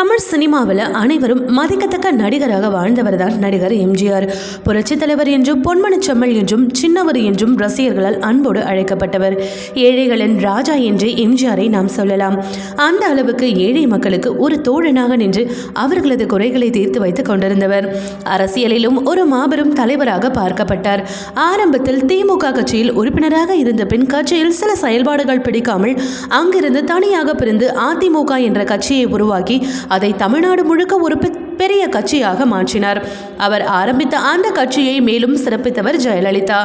தமிழ் சினிமாவில் அனைவரும் மதிக்கத்தக்க நடிகராக வாழ்ந்தவர் தான் நடிகர் எம்ஜிஆர். புரட்சித் தலைவர் என்றும் பொன்மனச்செம்மல் என்றும் சின்னவர் என்றும் ரசிகர்களால் அன்போடு அழைக்கப்பட்டவர். ஏழைகளின் ராஜா என்று எம்ஜிஆரை நாம் சொல்லலாம். அந்த அளவுக்கு ஏழை மக்களுக்கு ஒரு தோழனாக நின்று அவர்களது குறைகளை தீர்த்து வைத்துக் கொண்டிருந்தவர். அரசியலிலும் ஒரு மாபெரும் தலைவராக பார்க்கப்பட்டார். ஆரம்பத்தில் திமுக கட்சியில் உறுப்பினராக இருந்த பின் கட்சியில் சில செயல்பாடுகள் பிடிக்காமல் அங்கிருந்து தனியாக பிரிந்து அதிமுக என்ற கட்சியை உருவாக்கி அதை தமிழ்நாடு முழுக்க ஒரு பெரிய கட்சியாக மாற்றினார். அவர் ஆரம்பித்த அந்த கட்சியை மேலும் சிறப்பித்தவர் ஜெயலலிதா.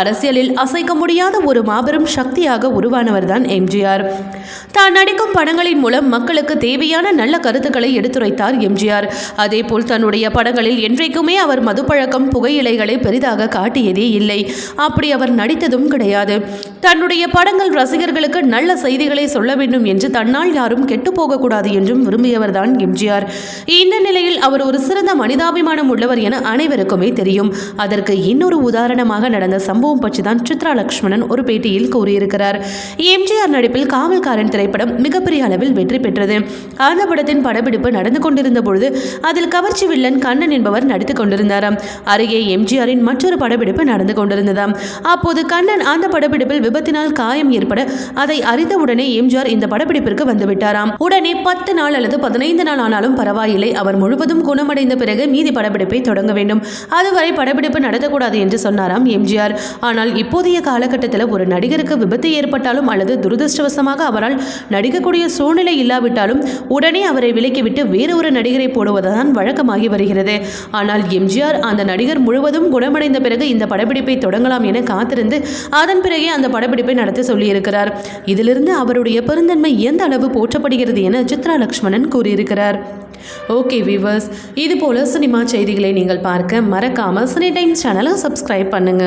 அரசியலில் அசைக்க முடியாத ஒரு மாபெரும் சக்தியாக உருவானவர் தான் எம்ஜிஆர். தான் நடிக்கும் படங்களின் மூலம் மக்களுக்கு தேவையான நல்ல கருத்துக்களை எடுத்துரைத்தார் எம்ஜிஆர். அதேபோல் தன்னுடைய படங்களில் என்றைக்குமே அவர் மதுப்பழக்கம் புகையிலைகளை பெரிதாக காட்டியதே இல்லை. அப்படி அவர் நடித்ததும் கிடையாது. தன்னுடைய படங்கள் ரசிகர்களுக்கு நல்ல செய்திகளை சொல்ல வேண்டும் என்று தன்னால் யாரும் கெட்டு போகக்கூடாது என்றும் விரும்பியவர்தான் எம்ஜிஆர். இந்த நிலையில் அவர் ஒரு சிறந்த மனிதாபிமானம் உள்ளவர் என அனைவருக்குமே தெரியும். அதற்கு இன்னொரு உதாரணமாக நடந்த சம்பவம் பற்றி தான் சித்ரா லக்ஷ்மணன் ஒரு பேட்டியில் கூறியிருக்கிறார். எம்ஜிஆர் நடிப்பில் காவல்காரன் திரைப்படம் மிகப்பெரிய அளவில் வெற்றி பெற்றது. அந்த படத்தின் படப்பிடிப்பு நடந்து கொண்டிருந்த பொழுது அதில் கவர்ச்சி வில்லன் கண்ணன் என்பவர் நடித்துக் கொண்டிருந்தாராம். அருகே எம்ஜிஆரின் மற்றொரு படப்பிடிப்பு நடந்து கொண்டிருந்ததாம். அப்போது கண்ணன் அந்த படப்பிடிப்பில் விபத்தினால் காயம் ஏற்பட அதை அறிந்தவுடனே எம்ஜிஆர் இந்த படப்பிடிப்பிற்கு வந்துவிட்டாராம். உடனே பத்து நாள் அல்லது பதினைந்து நாள் ஆனாலும் பரவாயில்லை. அவர் முழு முழுவதும் குணமடைந்த பிறகு மீதி படப்பிடிப்பை தொடங்க வேண்டும். அதுவரை படப்பிடிப்பு நடத்தக்கூடாது என்று சொன்னாராம் எம்ஜிஆர். ஆனால் இப்போதைய காலகட்டத்தில் ஒரு நடிகருக்கு விபத்து ஏற்பட்டாலும் அல்லது துரதிருஷ்டவசமாக அவரால் நடிக்கக்கூடிய சூழ்நிலை இல்லாவிட்டாலும் உடனே அவரை விலக்கிவிட்டு வேறு ஒரு நடிகரை போடுவதுதான் வழக்கமாகி வருகிறது. ஆனால் எம்ஜிஆர் அந்த நடிகர் முழுவதும் குணமடைந்த பிறகு இந்த படப்பிடிப்பை தொடங்கலாம் என காத்திருந்து அதன் பிறகே அந்த படப்பிடிப்பை நடத்த சொல்லியிருக்கிறார். இதிலிருந்து அவருடைய பெருந்தன்மை எந்த அளவு போற்றப்படுகிறது என சித்ரா லக்ஷ்மணன் கூறியிருக்கிறார். ஓகே வீவர்ஸ் இது போல சினிமா செய்திகளை நீங்கள் பார்க்க மறக்காம சினி டைம்ஸ் சேனலை சப்ஸ்கிரைப் பண்ணுங்க.